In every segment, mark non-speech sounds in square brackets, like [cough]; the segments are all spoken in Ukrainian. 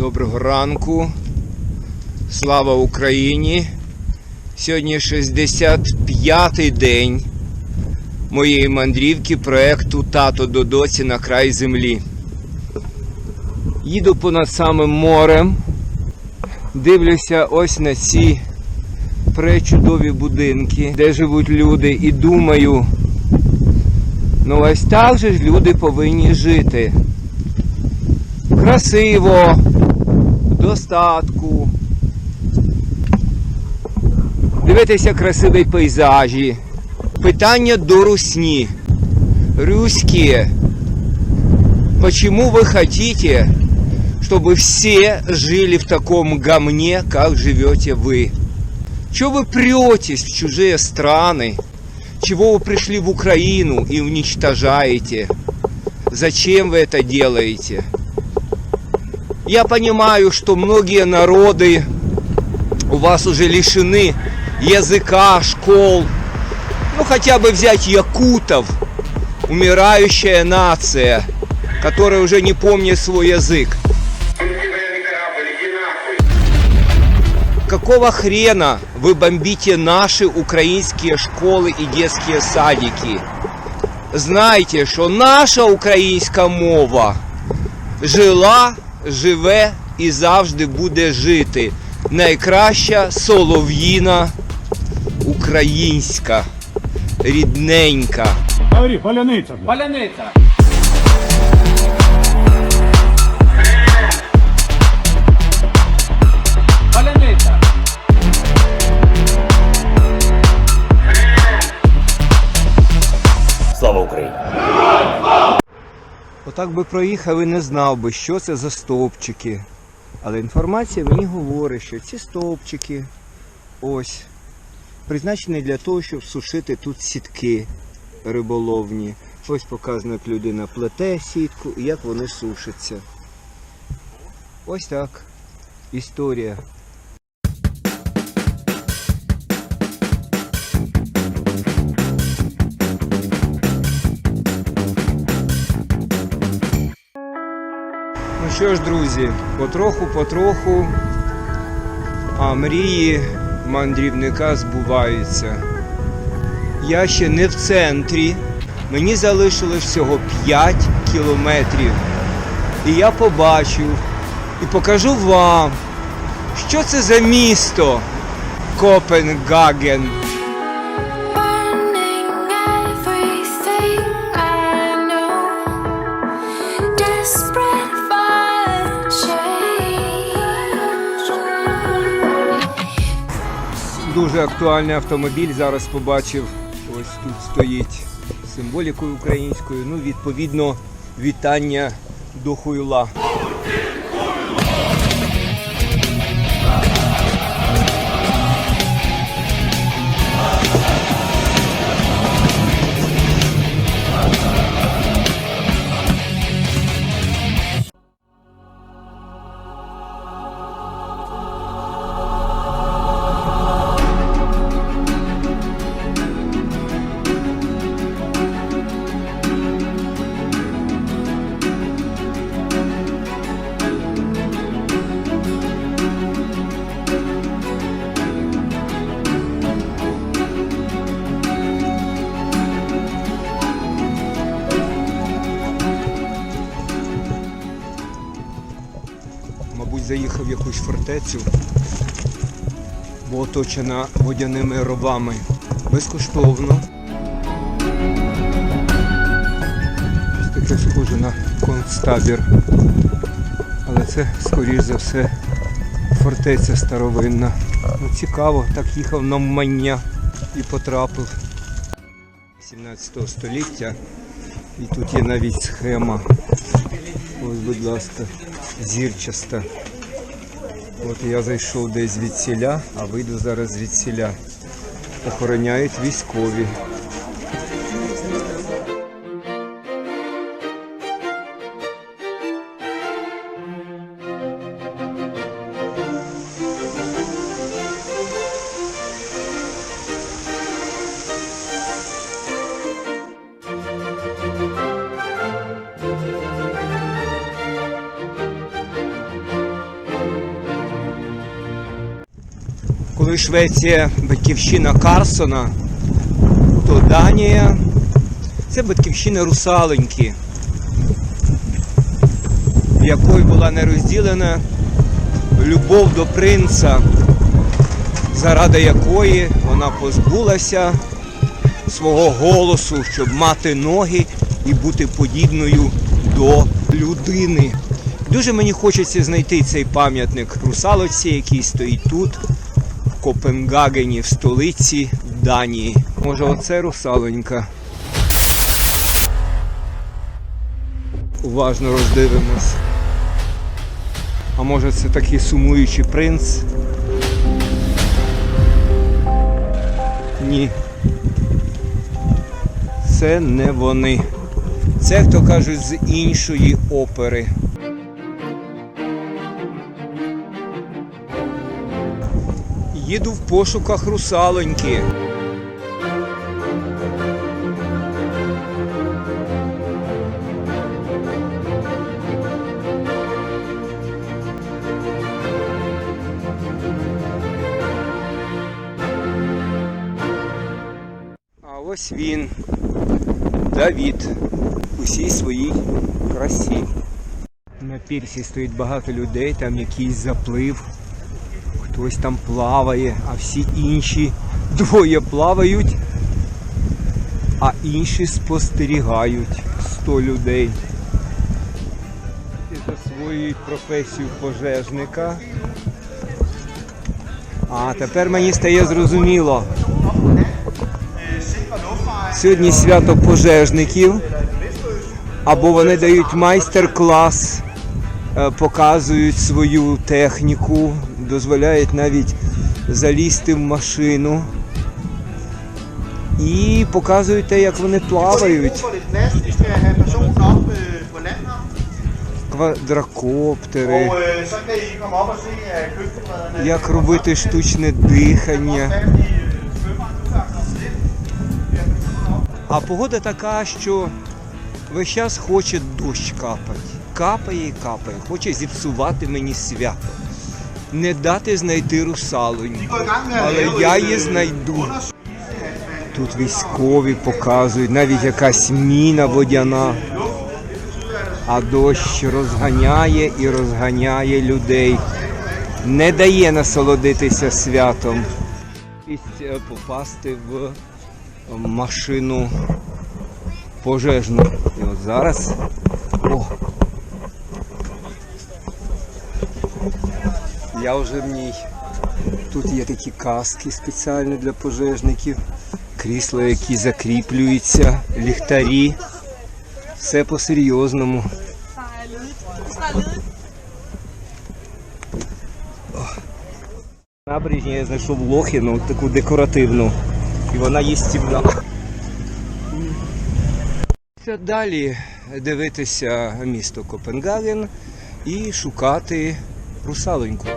Доброго ранку. Слава Україні. Сьогодні 65-й день моєї мандрівки проекту Тато до доці на край землі. Їду понад самим морем. Дивлюся ось на ці пречудові будинки, де живуть люди, і думаю, ну ось так же ж люди повинні жити. Красиво, достатку. Дивитися красиві пейзажі. Питання до русні. Русские, почему вы хотите, чтобы все жили в таком гамне, как живете вы? Чего вы претесь в чужие страны? Чего вы пришли в Украину и уничтожаете? Зачем вы это делаете? Я понимаю, что многие народы у вас уже лишены языка, школ. Ну хотя бы взять якутов, умирающая нация, которая уже не помнит свой язык. Какого хрена вы бомбите наши украинские школы и детские садики? Знайте, що наша українська мова жила, живе і завжди буде жити. Найкраща солов'їна українська, рідненька. Говори, паляниця. Паляниця. Отак би проїхав і не знав би, що це за стовпчики. Але інформація мені говорить, що ці стовпчики ось призначені для того, щоб сушити тут сітки риболовні. Ось показано, як людина плете сітку і як вони сушаться. Ось так. Історія. Що ж, друзі, потроху-потроху, а мрії мандрівника збуваються. Я ще не в центрі, мені залишилось всього 5 кілометрів. І я побачу і покажу вам, що це за місто Копенгаген. Дуже актуальний автомобіль. Зараз побачив, ось тут стоїть символікою українською. Ну, відповідно, вітання до хуйла. В якусь фортецю, бо оточена водяними ровами. Безкоштовно. Таке схоже на концтабір. Але це, скоріш за все, фортеця старовинна. Ну, цікаво, так їхав на Мання і потрапив. 17 століття. І тут є навіть схема. Ось, будь ласка, зірчаста. От я зайшов десь від сіля, а вийду зараз від сіля. Охороняють військові. Коли Швеція батьківщина Карсона, то Данія це батьківщина русалоньки, в якої була не розділена любов до принца, заради якої вона позбулася свого голосу, щоб мати ноги і бути подібною до людини. Дуже мені хочеться знайти цей пам'ятник русалочці, який стоїть тут, Копенгагені, в столиці Данії. Може, оце русалонька. Уважно роздивимось. А може це такий сумуючий принц? Ні. Це не вони. Це, хто кажуть, з іншої опери. Їду в пошуках русалоньки. А ось він, Давід, у всій своїй красі. На пірсі стоїть багато людей, там якийсь заплив, хтось там плаває, а всі інші двоє плавають, а інші спостерігають 100 людей. Засвоюють професію пожежника. А тепер мені стає зрозуміло. Сьогодні свято пожежників. Або вони дають майстер-клас, е, показують свою техніку, дозволяють навіть залізти в машину і показують те, як вони плавають. Квадрокоптери, як робити штучне дихання. А погода така, що весь час хоче дощ капати. Капає і капає, хоче зіпсувати мені свято. Не дати знайти русалонь. Але я її знайду. Тут військові показують, навіть якась міна водяна. А дощ розганяє і розганяє людей. Не дає насолодитися святом. Е, попасти в машину пожежну. І от зараз. Я вже в ній. Тут є такі каски спеціальні для пожежників, крісла, які закріплюються, ліхтарі. Все по-серйозному. На набережні я знайшов лохіну, таку декоративну. І вона їстівна. Це далі дивитися місто Копенгаген і шукати русалоньку.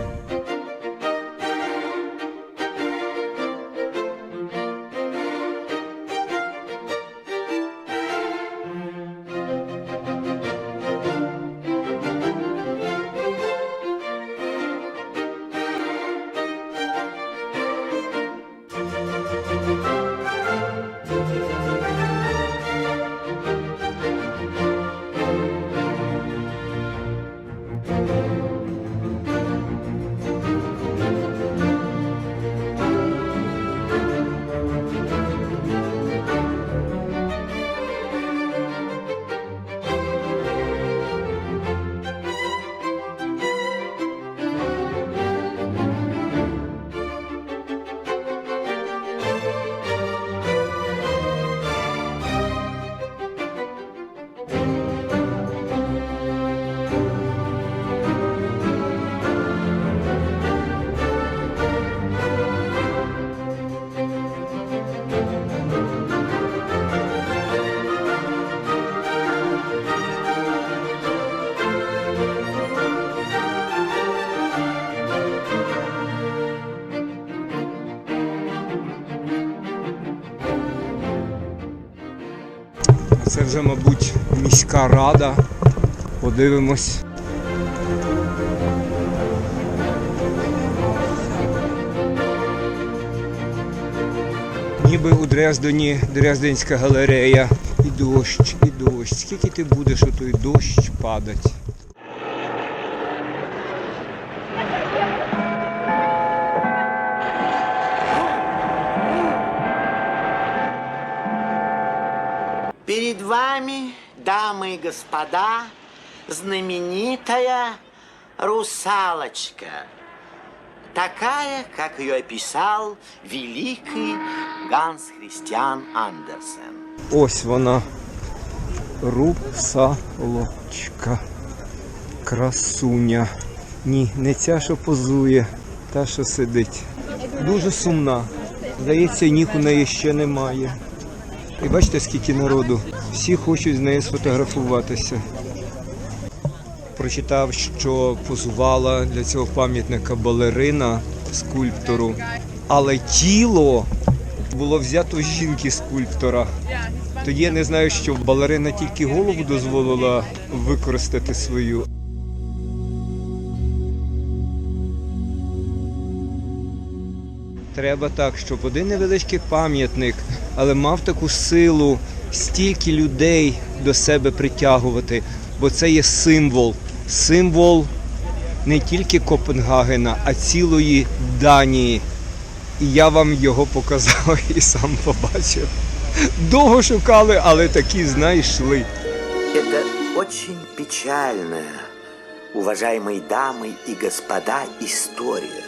це вже, мабуть, міська рада. Подивимось. Ніби у Дрездені Дрезденська галерея. І дощ, і дощ. Скільки ти будеш у той дощ падать? Дамы и господа, знаменитая русалочка. Такая, как ее описал великий Ганс Христиан Андерсен. Ось вона. Русалочка. Красуня. Ні, не ця, що позує, та, що сидить. Дуже сумна. Здається, ніг у неї ще немає. І бачите, скільки народу. Всі хочуть з нею сфотографуватися. Прочитав, що позувала для цього пам'ятника балерина скульптору. Але тіло було взято з жінки скульптора. Тоді я не знаю, що балерина тільки голову дозволила використати свою. Треба так, щоб один невеличкий пам'ятник, але мав таку силу стільки людей до себе притягувати, бо це є символ. Символ не тільки Копенгагена, а цілої Данії. І я вам його показав [laughs] і сам побачив. Довго шукали, але такі знайшли. Это очень печальная, уважаемые дамы и господа, история.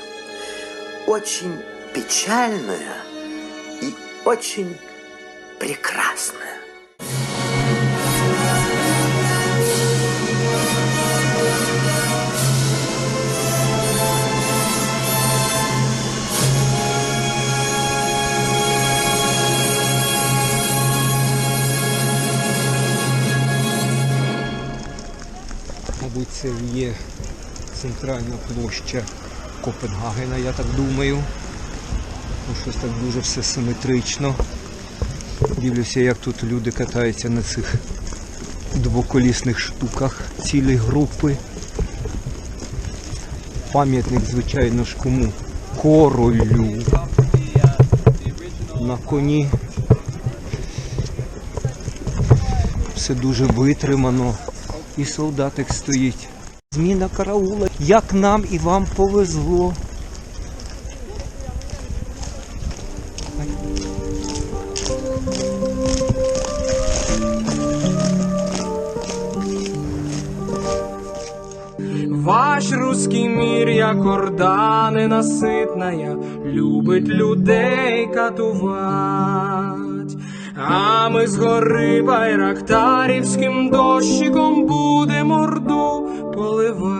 Очень печальная и очень прекрасная. Це є центральна площа Копенгагена, я так думаю. Щось так дуже все симетрично. Дивлюся, як тут люди катаються на цих двоколісних штуках цілі групи. Пам'ятник, звичайно ж, кому? Королю. На коні. Все дуже витримано. І солдатик стоїть. Зміна караула. Як нам і вам повезло. Ваш русский мир, як орда ненаситная, любить людей катувать. А ми з гори байрактарівським дощиком будемо орду поливать.